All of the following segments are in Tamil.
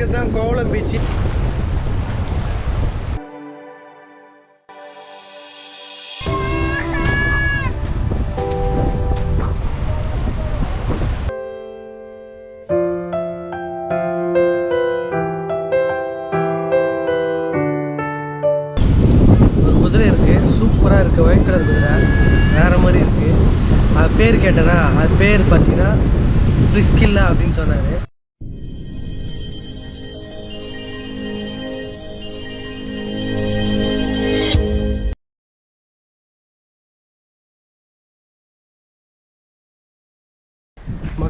இருக்கிறது தான் கோவளம் பீச்சு ஒரு குதிரை இருக்குது சூப்பராக இருக்குது ஒயிட் கலர் குதிரை வேறு மாதிரி இருக்குது அது பேர் கேட்டேன்னா அது பேர் பார்த்தீங்கன்னா ரிஸ்கில்லா அப்படின்னு சொன்னார்.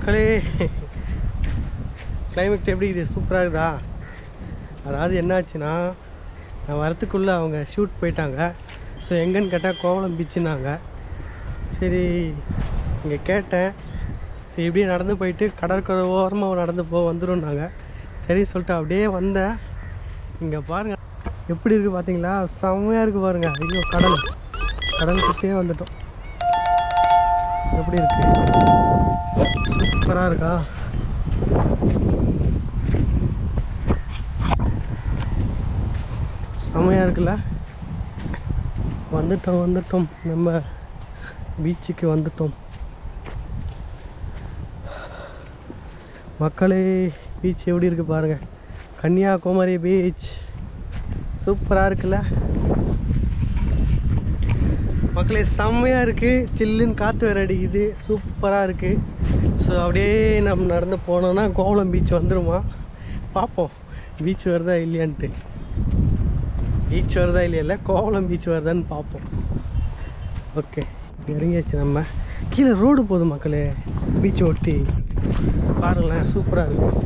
மக்களே கிளைமேட் எப்படி இருக்குது? சூப்பராக இருக்குதா? அதாவது என்னாச்சுன்னா நான் வரத்துக்குள்ளே அவங்க ஷூட் போயிட்டாங்க. ஸோ எங்கன்னு கேட்டால் கோவளம் பீச்சுனாங்க சரி இங்கே கேட்டேன். சரி இப்படியே நடந்து போயிட்டு கடற்கரை ஓரமாக நடந்து போ வந்துடும்னாங்க சரி சொல்லிட்டு அப்படியே வந்தேன். இங்கே பாருங்கள் எப்படி இருக்குது பார்த்தீங்களா செம்மையாக இருக்குது பாருங்கள் ஐயோ கடல். கடல் கிட்டே வந்துட்டோம். எப்படி இருக்கு? சூப்பராக இருக்கா? செமையாக இருக்குல்ல? வந்துட்டோம் வந்துட்டோம். நம்ம பீச்சுக்கு வந்துட்டோம். மக்களே பீச் எப்படி இருக்குது பாருங்க. கன்னியாகுமரி பீச். சூப்பராக இருக்குல்ல? மக்களே செம்மையாக இருக்குது சில்லுன்னு காற்று வேறு அடிக்குது. சூப்பராக இருக்குது ஸோ அப்படியே நம்ம நடந்து போனோம்னா கோவளம் பீச் வந்துடுமா பார்ப்போம் பீச் வருதா இல்லையான்ட்டு. பீச் வருதா இல்லையா? கோவளம் பீச் வருதான்னு பார்ப்போம் ஓகே இறங்கியாச்சு நம்ம. கீழே ரோடு போதும் மக்களே. பீச் ஒட்டி. பாருங்களேன் சூப்பராக இருக்கும்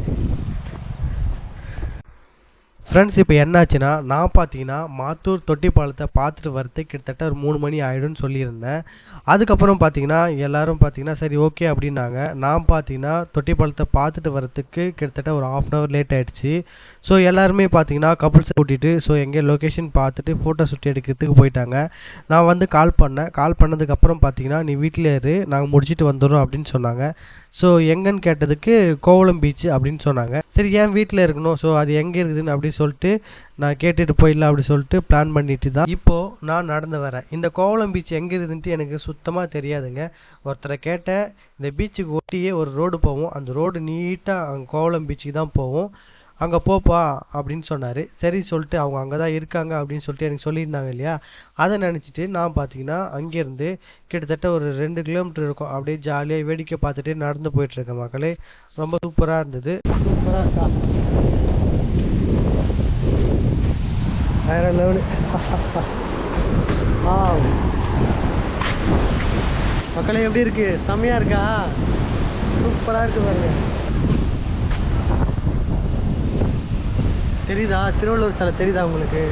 ஃப்ரெண்ட்ஸ் இப்போ என்னாச்சுன்னா நான் பார்த்தீங்கன்னா மாத்தூர் தொட்டிப்பாலத்தை பார்த்துட்டு வரதுக்கு கிட்டத்தட்ட ஒரு மூணு மணி ஆகிடும்னு சொல்லியிருந்தேன். அதுக்கப்புறம் பார்த்தீங்கன்னா எல்லாரும் பார்த்தீங்கன்னா சரி ஓகே அப்படின்னாங்க. நான் பார்த்தீங்கன்னா தொட்டிப்பாலத்தை பார்த்துட்டு வரத்துக்கு கிட்டத்தட்ட ஒரு ஆஃப் அன் ஹவர் லேட் ஆகிடுச்சு ஸோ எல்லாருமே பார்த்தீங்கன்னா கபுள்ஸ் கூட்டிகிட்டு ஸோ எங்கே லொக்கேஷன் பார்த்துட்டு ஃபோட்டோ ஷூட் எடுக்கிறதுக்கு போயிட்டாங்க. நான் வந்து கால் பண்ணேன். கால் பண்ணதுக்கப்புறம் பார்த்தீங்கன்னா நீ வீட்டில் இரு நாங்கள் முடிச்சுட்டு வந்துடுறோம் அப்படின்னு சொன்னாங்க. ஸோ எங்கன்னு கேட்டதுக்கு கோவளம் பீச் அப்படின்னு சொன்னாங்க. சரி ஏன் வீட்டில் இருக்கணும்? ஸோ அது எங்கே இருக்குதுன்னு அப்படி சொல்லிட்டு நான் கேட்டுட்டு போயிடலாம் அப்படி சொல்லிட்டு பிளான் பண்ணிட்டு தான். இப்போது நான் நடந்து வரேன். இந்த கோவளம் பீச் எங்கே இருக்குதுன்ட்டு எனக்கு சுத்தமாக தெரியாதுங்க. ஒருத்தரை கேட்டேன் இந்த பீச்சுக்கு ஒட்டியே ஒரு ரோடு போவோம். அந்த ரோடு நீட்டாக அங்கே கோவளம் பீச்சுக்கு தான் போவோம். அங்கே போப்பா அப்படின்னு சொன்னார். சரி சொல்லிட்டு அவங்க அங்கே தான் இருக்காங்க அப்படின்னு சொல்லிட்டு எனக்கு சொல்லியிருந்தாங்க இல்லையா? அதை நினச்சிட்டு நான் பார்த்தீங்கன்னா அங்கேருந்து கிட்டத்தட்ட ஒரு ரெண்டு கிலோமீட்டர் இருக்கும். அப்படியே ஜாலியாக வேடிக்கை பார்த்துட்டு நடந்து போயிட்டுருக்கேன் மக்களே. ரொம்ப சூப்பராக இருந்தது. சூப்பராக இருக்கா? வேற லெவலு ஆ மக்களே எப்படி இருக்குது செம்மையாக இருக்கா? சூப்பராக இருக்குது பாருங்கள் தெரியுதா? திருவள்ளுவர் சிலை தெரியுதா உங்களுக்கு?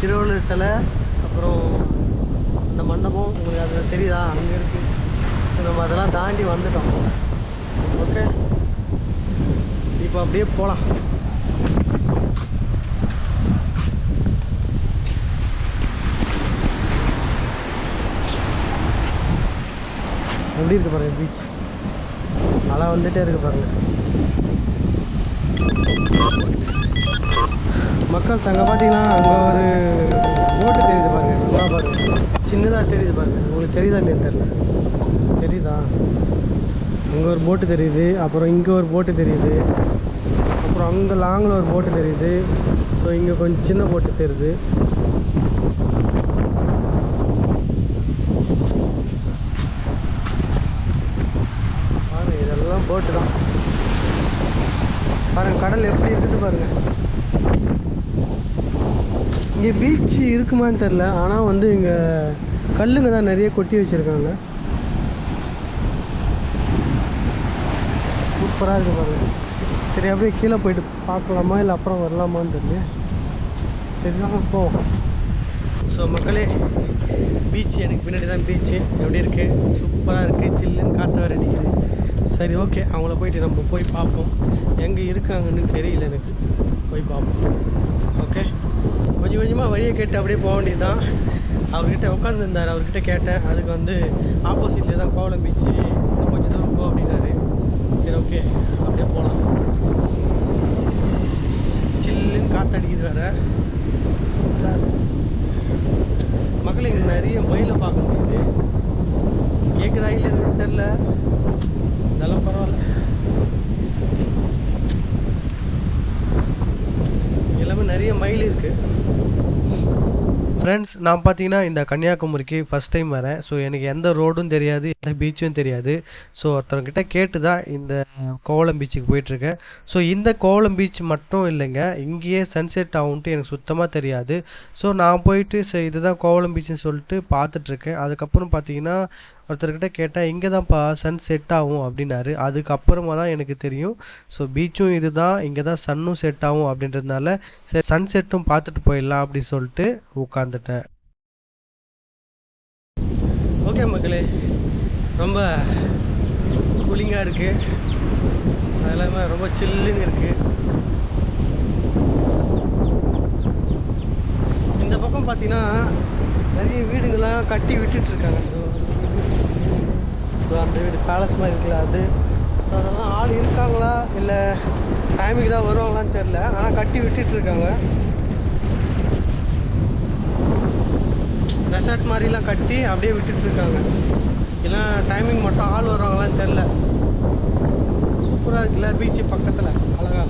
திருவள்ளுவர் சிலை அப்புறம் அந்த மண்டபம் உங்களுக்கு அதில் தெரியுதா? அங்கே இருக்குது நம்ம அதெல்லாம் தாண்டி வந்துட்டோம். ஓகே? இப்போ அப்படியே போகலாம் எப்படி இருக்கு பாருங்க பீச் அலை வந்துகிட்டே இருக்கு பாருங்க. மக்கள் அங்கே பார்த்தீங்கன்னா அங்கே ஒரு போட்டு தெரியுது பாருங்க நல்லா பாருங்க. சின்னதாக தெரியுது பாருங்க. உங்களுக்கு தெரியுதா இல்லையா தெரில தெரியுதா? அங்கே ஒரு போட்டு தெரியுது அப்புறம் இங்கே ஒரு போட்டு தெரியுது அப்புறம் அங்கே லாங்கில் ஒரு போட்டு தெரியுது. ஸோ இங்கே கொஞ்சம் சின்ன போட்டு தெரியுது பாருங்க இதெல்லாம் போட்டு தான் பாருங்க கடல் எப்படி இருக்குது பாருங்க. இங்கே பீச் இருக்குமான்னு தெரில ஆனால் வந்து இங்கே கல்லுங்க தான் நிறைய கொட்டி வச்சுருக்காங்க. சூப்பராக இருக்குது பாருங்க. சரி அப்படியே கீழே போயிட்டு பார்க்கலாமா இல்லை அப்புறம் வரலாமான்னு தெரியல. சரிதான் போவோம். ஸோ மக்களே பீச் எனக்கு பின்னாடி தான் பீச்சு எப்படி இருக்குது சூப்பராக இருக்குது சில்லுன்னு காற்று வர அடிக்குது. சரி ஓகே அவங்கள போயிட்டு நம்ம போய் பார்ப்போம். எங்கே இருக்காங்கன்னு தெரியல எனக்கு. போய் பார்ப்போம். ஓகே கொஞ்சம் கொஞ்சமாக வழியை கேட்டு அப்படியே போக வேண்டியது தான் அவர்கிட்ட உட்காந்துருந்தார் அவர்கிட்ட கேட்டேன். அதுக்கு வந்து ஆப்போசிட்லேயே தான் கோவலம் பீச்சு இன்னும் கொஞ்சம் தூரம் போ அப்படின்னாரு. சரி ஓகே அப்படியே போகலாம் சில்லுன்னு காற்றடிக்குது வேற. மக்கள் இங்கே நிறைய மயிலை பார்க்க முடியுது. கேட்குதா இல்லைன்னு தெரில இருந்தாலும் பரவாயில்ல எல்லாமே நிறைய மயில் இருக்குது ஃப்ரெண்ட்ஸ் நான் பார்த்தீங்கன்னா இந்த கன்னியாகுமரிக்கு ஃபஸ்ட் டைம் வரேன். ஸோ எனக்கு எந்த ரோடும் தெரியாது எந்த பீச்சும் தெரியாது. ஸோ ஒருத்தவங்கிட்ட கேட்டு தான் இந்த கோவளம் பீச்சுக்கு போயிட்டுருக்கேன். ஸோ இந்த கோவளம் பீச் மட்டும் இல்லைங்க இங்கேயே சன்செட் ஆகும்ட்டு எனக்கு சுத்தமாக தெரியாது. ஸோ நான் போயிட்டு சரி இதுதான் கோவளம் பீச்சுன்னு சொல்லிட்டு பார்த்துட்ருக்கேன் அதுக்கப்புறம் பார்த்தீங்கன்னா ஒருத்தர்கிட்ட கேட்டால் இங்கே தான்ப்பா சன் செட் ஆகும் அப்படின்னாரு. அதுக்கப்புறமா தான் எனக்கு தெரியும். ஸோ பீச்சும் இதுதான். இங்கே தான் சன்னும் செட் ஆகும் அப்படின்றதுனால சரி சன் செட்டும் பார்த்துட்டு போயிடலாம் அப்படின்னு சொல்லிட்டு உட்காந்துட்டேன் ஓகே மக்களே ரொம்ப கூலிங்காக இருக்குது அது இல்லாமல் ரொம்ப சில்லுன்னு இருக்குது இந்த பக்கம் பார்த்தீங்கன்னா நிறைய வீடுங்கள்லாம் கட்டி விட்டுட்ருக்காங்க இதோ அந்த வீடு பேலஸ் மாதிரி இருக்குல்ல அது. அதெல்லாம் ஆள் இருக்காங்களா? இல்லை டைமிங் தான் வருவாங்களான்னு தெரில ஆனால் கட்டி விட்டுட்ருக்காங்க ரெசார்ட் மாதிரிலாம் கட்டி அப்படியே விட்டுட்டு இருக்காங்க. டைமிங் மட்டும் ஆள் வருவாங்களான்னு தெரில சூப்பராக இருக்குல்ல பீச்சு பக்கத்தில் அழகா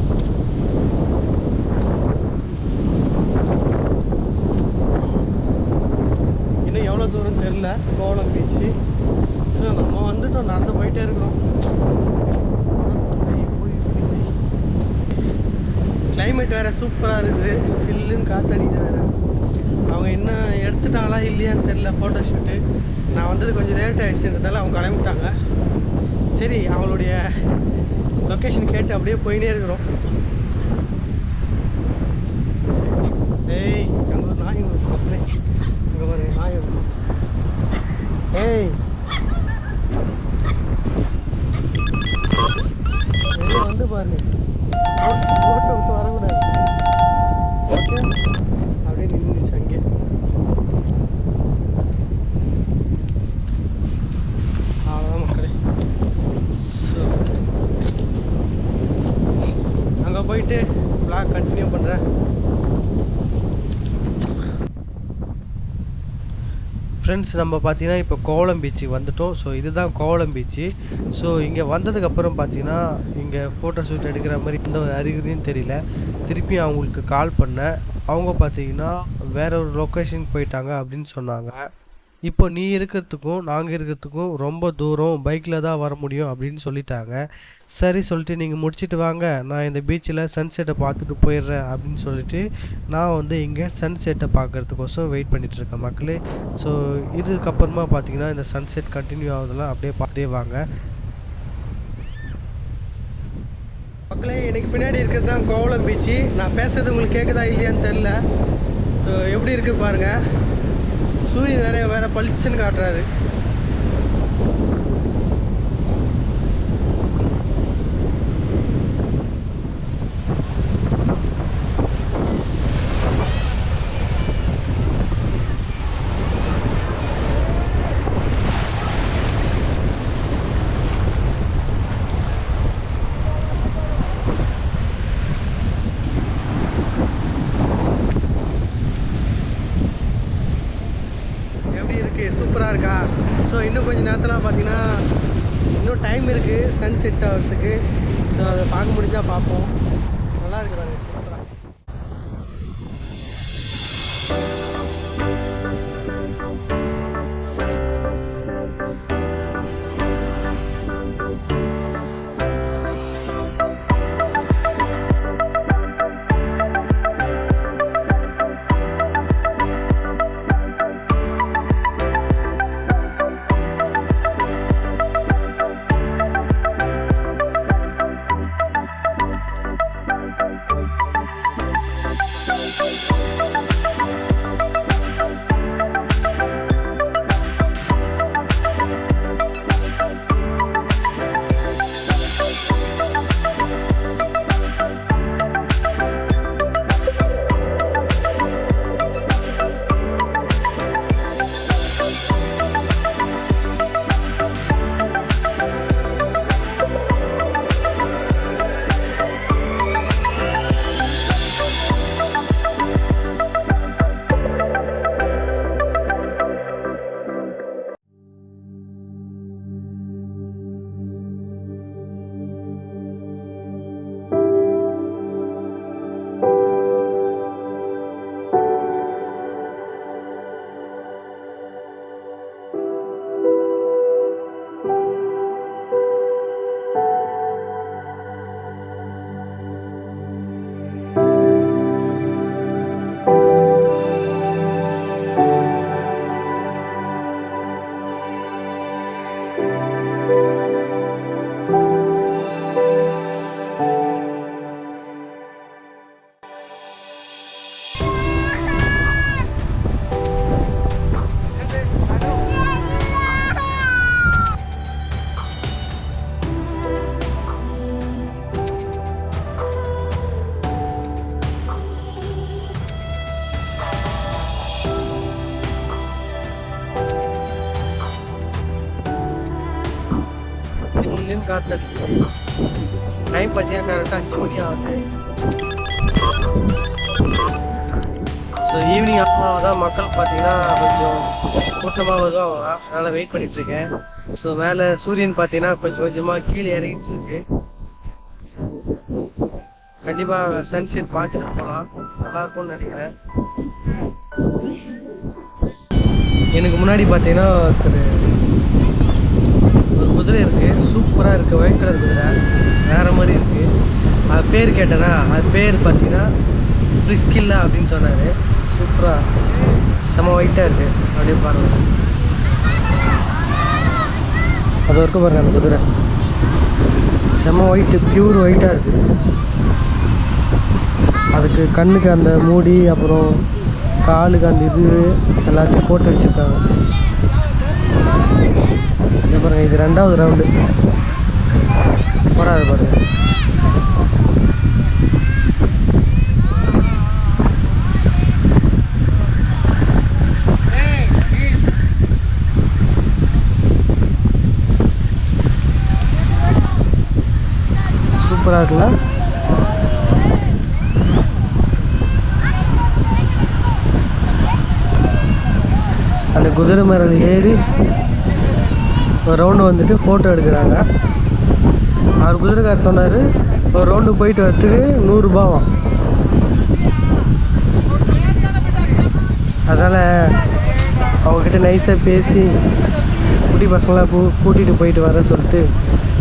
இன்னும் எவ்வளோ தூரம் தெரில கோவளம் பீச்சு ஸோ நம்ம வந்துட்டோம். நடந்து போயிட்டே இருக்கிறோம் கிளைமேட் வேறு சூப்பராக இருக்குது. சில்லுன்னு காற்றடிக்குது வேறு. அவங்க என்ன எடுத்துட்டாங்களா இல்லையான்னு தெரில ஃபோட்டோ ஷூட்டு நான் வந்தது கொஞ்சம் லேட் ஆகிடுச்சுன்றதால அவங்க கிளம்பிட்டாங்க. சரி அவங்களுடைய லொக்கேஷன் கேட்டு அப்படியே போயினே இருக்கிறோம். ஏய் அங்கே ஒரு நாய் ஒன்று மக்களே இங்கே பாருங்க நாய் ஒன்று ஏய். வெளியே வந்து பாருங்க ஓட்ட விட்டு வரக்கூடாது ஓகே அப்படியே நின்றுச்சு அங்கே அவ்வளோதான் மக்களே ஸோ அங்கே போயிட்டு vlog கண்டினியூ பண்ணுறேன் ஃப்ரெண்ட்ஸ் நம்ம பார்த்தீங்கன்னா இப்போ கோவளம் பீச்சுக்கு வந்துட்டோம். ஸோ இதுதான் கோவளம் பீச்சு ஸோ இங்கே வந்ததுக்கப்புறம் பார்த்தீங்கன்னா இங்கே ஃபோட்டோ ஷூட் எடுக்கிற மாதிரி எந்த ஒரு அறிகுறியும் தெரியல. திருப்பி அவங்களுக்கு கால் பண்ணேன். அவங்க பார்த்தீங்கன்னா வேற ஒரு லொக்கேஷன் போயிட்டாங்க அப்படின்னு சொன்னாங்க. இப்போ நீ இருக்கிறதுக்கும் நாங்கள் இருக்கிறதுக்கும் ரொம்ப தூரம் பைக்கில் தான் வர முடியும் அப்படின்னு சொல்லிட்டாங்க. சரி சொல்லிட்டு நீங்கள் முடிச்சுட்டு வாங்க. நான் இந்த பீச்சில் சன்செட்டை பார்த்துட்டு போயிடுறேன் அப்படின்னு சொல்லிட்டு நான் வந்து இங்கே சன்செட்டை பார்க்குறதுக்கோசம் வெயிட் பண்ணிகிட்ருக்கேன் இருக்கேன் மக்களே. ஸோ இதுக்கப்புறமா பார்த்தீங்கன்னா இந்த சன்செட் கண்டினியூ ஆகுதெல்லாம் அப்படியே பார்த்தே வாங்க. மக்களே எனக்கு பின்னாடி இருக்கிறது தான் கோவளம் பீச்சு நான் பேசுறது உங்களுக்கு கேட்குதா இல்லையான்னு தெரில ஸோ எப்படி இருக்குது பாருங்கள் சூரியன் வேற வேற பளிச்சுன்னு காட்டுறாரு எப்படி இருக்கு சூப்பராக இருக்கா ஸோ இன்னும் கொஞ்சம் நேரத்தில் பார்த்தீங்கன்னா இன்னும் டைம் இருக்குது சன் செட் ஆகிறதுக்கு. ஸோ அதை பார்க்க முடிஞ்சால் பார்ப்போம். நல்லா இருக்கிறாங்க மக்கள் பார்த்தீங்கன்னா கொஞ்சம் கூட்டமாக வருவாங்க அதனால் வெயிட் பண்ணிட்டு இருக்கேன் ஸோ மேலே சூரியன் பார்த்தீங்கன்னா கொஞ்சம் கொஞ்சமாக கீழே இறங்கிட்டு இருக்கு கண்டிப்பாக சன்செட் பார்த்துட்டு போகலாம் நல்லா இருக்கும்னு நினைக்கிறேன். எனக்கு முன்னாடி பார்த்தீங்கன்னா ஒருத்தர் ஒரு குதிரை இருக்குது சூப்பராக இருக்குது ஒயிட் கலர் குதிரை. வேறு மாதிரி இருக்குது அது பேர் கேட்டேன்னா அது பேர் பார்த்தீங்கன்னா பிரிஸ்கில்லா அப்படின்னு சொன்னார். சூப்பராக செம ஒயிட்டாக இருக்குது அப்படியே பாருங்கள் அது வரைக்கும் பாருங்க அந்த குதிரை. செம ஒயிட்டு பியூர் ஒயிட்டாக இருக்குது அதுக்கு கண்ணுக்கு அந்த மூடி அப்புறம் காலுக்கு அந்த இது எல்லாத்தையும் போட்டு வச்சுருக்காங்க. பாருங்கள் இது ரெண்டாவது ரவுண்டு போறாரு பாருங்கள் சூப்பராக இருக்குல்ல? அந்த குதிரை மரல் ஏறி ஒரு ரவுண்டு வந்துட்டு ஃபோட்டோ எடுக்கிறாங்க. அவர் குதிரைக்கார் சொன்னார் ஒரு ரவுண்டு போயிட்டு வரத்துக்கு நூறுரூபாவாம் அதனால் அவங்கக்கிட்ட நைஸாக பேசி குட்டி பசங்களாம் கூ கூட்டிகிட்டு போயிட்டு வர சொல்லிட்டு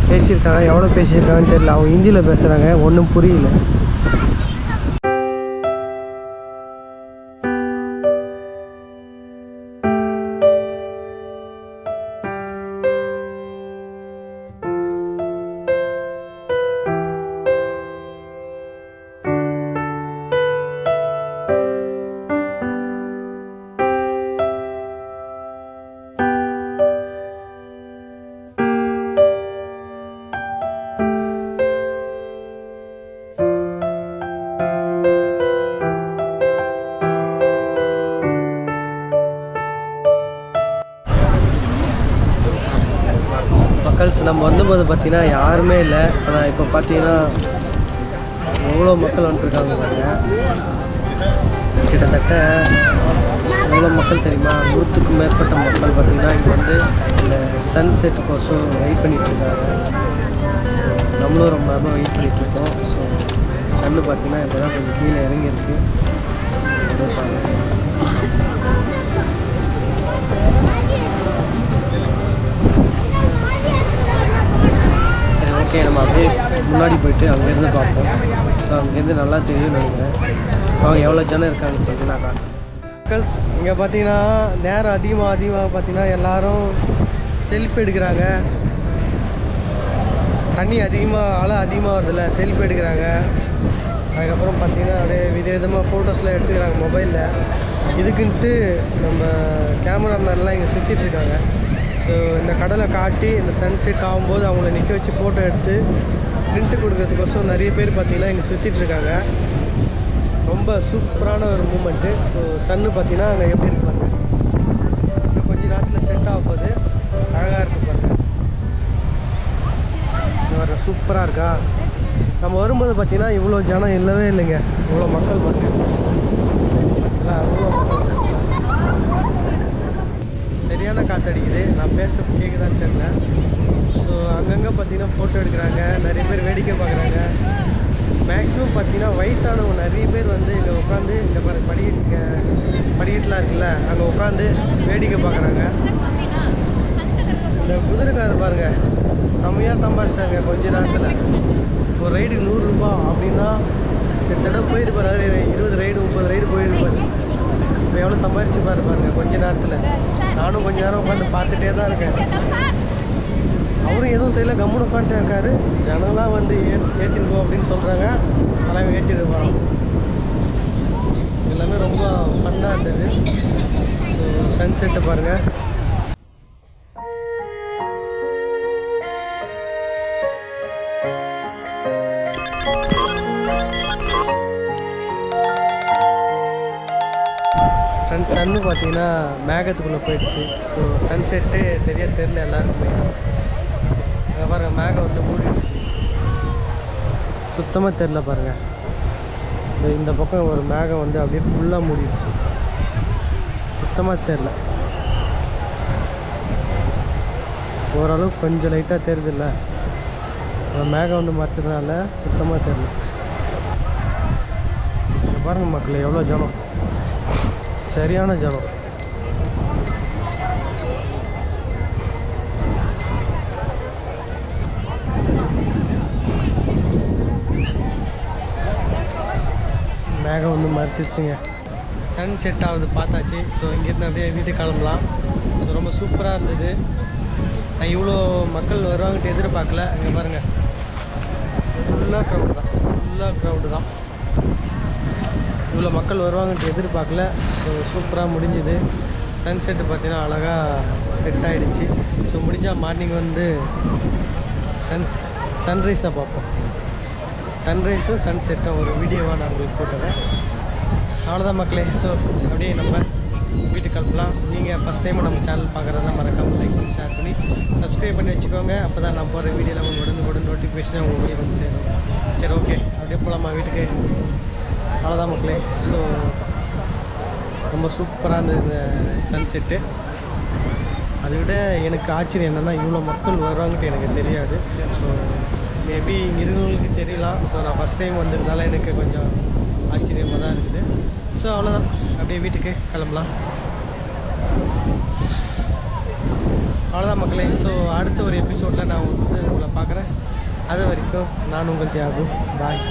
பேசியிருக்காங்க எவ்வளோ பேசியிருக்காங்கன்னு தெரியல. அவங்க ஹிந்தியில் பேசுகிறாங்க ஒன்றும் புரியல. மக்கள்ஸ் நம்ம வந்தபோது பார்த்தீங்கன்னா யாருமே இல்லை. ஆனால் இப்போ பார்த்தீங்கன்னா எவ்வளோ மக்கள் வந்துட்டுருக்காங்க பாருங்கள் கிட்டத்தட்ட எவ்வளோ மக்கள் தெரியுமா? நூற்றுக்கும் மேற்பட்ட மக்கள் பார்த்திங்கன்னா இங்கே வந்து இந்த சன்செட் கோசம் வெயிட் பண்ணிகிட்ருக்காங்க இருக்காங்க. ஸோ நம்மளும் ரொம்ப நேரமாக வெயிட் பண்ணிகிட்ருக்கோம் இருக்கோம். ஸோ சன்னு பார்த்தீங்கன்னா இப்போ தான் கொஞ்சம் கீழே இறங்கியிருக்கு. பாருங்கள் பாருங்க சரி ஓகே நம்ம அப்படியே முன்னாடி போயிட்டு அங்கேருந்து பார்ப்போம். ஸோ அங்கேருந்து நல்லா தெரியும்னு நினைக்கிறேன். அவங்க எவ்வளோ ஜனம் இருக்காங்கன்னு சொல்லிட்டு நான் காட்டுறேன். மக்கள்ஸ் இங்கே பார்த்தீங்கன்னா நேரம் அதிகமாக அதிகமாக பார்த்தீங்கன்னா எல்லாரும் செல்ஃபி எடுக்கிறாங்க. தண்ணி அதிகமாக அலை அதிகமாக வருதில்ல செல்ஃபி எடுக்கிறாங்க. அதுக்கப்புறம் பார்த்தீங்கன்னா அப்படியே விதவிதமாக ஃபோட்டோஸ்லாம் எடுத்துக்கிறாங்க மொபைலில் இதுக்குன்ட்டு நம்ம கேமராமேன்லாம் இங்கே சுற்றிட்டு இருக்காங்க. ஸோ இந்த கடலை காட்டி இந்த சன்செட் ஆகும்போது அவங்கள நிற்க வச்சு ஃபோட்டோ எடுத்து பிரிண்ட்டு கொடுக்கறதுக்கோசம் நிறைய பேர் பார்த்திங்கன்னா இங்கே சுற்றிட்டுருக்காங்க ரொம்ப சூப்பரான ஒரு மூமெண்ட்டு ஸோ சன்னு பார்த்தீங்கன்னா அங்கே எப்படி இருக்கு பாருங்க? இன்னும் கொஞ்சம் நேரத்தில் செட் ஆக போகுது. அழகாக இருக்கு பாருங்க. வர சூப்பராக இருக்கா? நம்ம வரும்போது பார்த்தீங்கன்னா இவ்வளோ ஜனம் இல்லவே இல்லைங்க. இவ்வளோ மக்கள் பாருங்க. பார்த்தீங்களா? அவ்வளோ சரியான காற்றடிக்குது நான் பேசுறது கேட்குதான்னு தெரில ஸோ அங்கங்கே பார்த்தீங்கன்னா ஃபோட்டோ எடுக்கிறாங்க. நிறைய பேர் வேடிக்கை பார்க்குறாங்க மேக்ஸிமம் பார்த்தீங்கன்னா வயசானவங்க நிறைய பேர் வந்து இங்கே உட்காந்து இந்த மாதிரி படிக்கட்டு படிக்கட்டுலாம் இருக்குல்ல அங்கே உட்காந்து வேடிக்கை பார்க்குறாங்க இந்த குதிரைக்காரர் பாருங்கள் செம்மையாக சம்பாதிச்சிட்டாங்க கொஞ்ச நேரத்தில். ஒரு ரைடுக்கு நூறுரூபா அப்படின்னா கிட்டத்தட்ட போயிருப்பாரு அவரு இருபது ரைடு முப்பது ரைடு போயிருப்பாரு இப்போ எவ்வளோ சம்பாதிச்சு பாரு பாருங்க கொஞ்ச நேரத்தில். நானும் கொஞ்ச நேரம் உட்காந்து பார்த்துட்டே தான் இருக்கேன். அவரும் எதுவும் செய்யல கம்முன்னு உட்காந்துட்டு இருக்காரு. ஜனங்களாம் வந்து ஏ ஏற்றின்னு போ அப்படின்னு சொல்கிறாங்க அதெல்லாம் ஏற்றிட்டு போகிறோம் எல்லாமே ரொம்ப ஃபன்னாக இருந்தது. ஸோ சன்செட்டை பாருங்கள் சன் சன்னு பார்த்தீங்கன்னா மேகத்துக்குள்ளே போயிடுச்சு. ஸோ சன்செட்டு சரியாக தெரில எல்லாருக்குமே. அதை பாருங்க மேகம் வந்து மூடிடுச்சு. சுத்தமாக தெரில பாருங்கள் இந்த இந்த பக்கம் ஒரு மேகம் வந்து அப்படியே ஃபுல்லாக மூடிடுச்சு. சுத்தமாக தெரில ஓரளவுக்கு கொஞ்சம் லைட்டாக தெரியுதுல்ல அந்த மேகம் வந்து மறைச்சதுனால சுத்தமாக தெரில பாருங்கள் மக்கள் எவ்வளோ ஜனம் சரியான ஜனம் மேகம் வந்து மறைச்சிருச்சுங்க. சன் செட் ஆகுது பார்த்தாச்சு. ஸோ இங்கேருந்து அப்படியே வீட்டுக்கு கிளம்பலாம். ஸோ ரொம்ப சூப்பராக இருந்தது. நான் இவ்வளோ மக்கள் வருவாங்கட்டு எதிர்பார்க்கல. இங்கே பாருங்கள் ஃபுல்லாக க்ரௌடு தான். ஃபுல்லாக க்ரௌடு தான். இவ்வளோ மக்கள் வருவாங்கன்ட்டு எதிர்பார்க்கல. ஸோ சூப்பராக முடிஞ்சுது. சன்செட்டு பார்த்தீங்கன்னா அழகாக செட் ஆகிடுச்சு ஸோ முடிஞ்சால் மார்னிங் வந்து சன்ஸ் சன்ரைஸை பார்ப்போம். சன்ரைஸும் சன்செட்டும் ஒரு வீடியோவாக நான் உங்களுக்கு போட்டுறேன். அவ்வளோதான் மக்களே. ஸோ அப்படியே நம்ம வீட்டுக்கு கிளம்பலாம். நீங்கள் ஃபஸ்ட் டைம் நம்ம சேனல் பார்க்குறதா மறக்காமல் லைக் பண்ணி ஷேர் பண்ணி சப்ஸ்கிரைப் பண்ணி வச்சுக்கோங்க. அப்போ தான் நான் போகிற வீடியோவில் உங்களுக்கு உடனே உடனே நோட்டிஃபிகேஷன் உங்களுக்கு வந்து சேரும். சரி ஓகே அப்படியே போகலாமா வீட்டுக்கு? அவ்வளோதான் மக்களே. ஸோ ரொம்ப சூப்பராக இருந்தது இந்த சன்செட்டு அதை விட எனக்கு ஆச்சரியம் என்னென்னா இவ்வளோ மக்கள் வருவாங்கன்ட்டு எனக்கு தெரியாது. ஸோ மேபி இங்கே இருக்கிறவங்களுக்கு தெரியலாம். ஸோ நான் ஃபஸ்ட் டைம் வந்ததுனால எனக்கு கொஞ்சம் ஆச்சரியமாக தான் இருக்குது. ஸோ அவ்வளோதான் அப்படியே வீட்டுக்கு கிளம்பலாம். அவ்வளோதான் மக்களே. ஸோ அடுத்த ஒரு எபிசோடில் நான் வந்து உங்களை பார்க்குறேன். அது வரைக்கும் நான் உங்கள் தியாகு. பாய்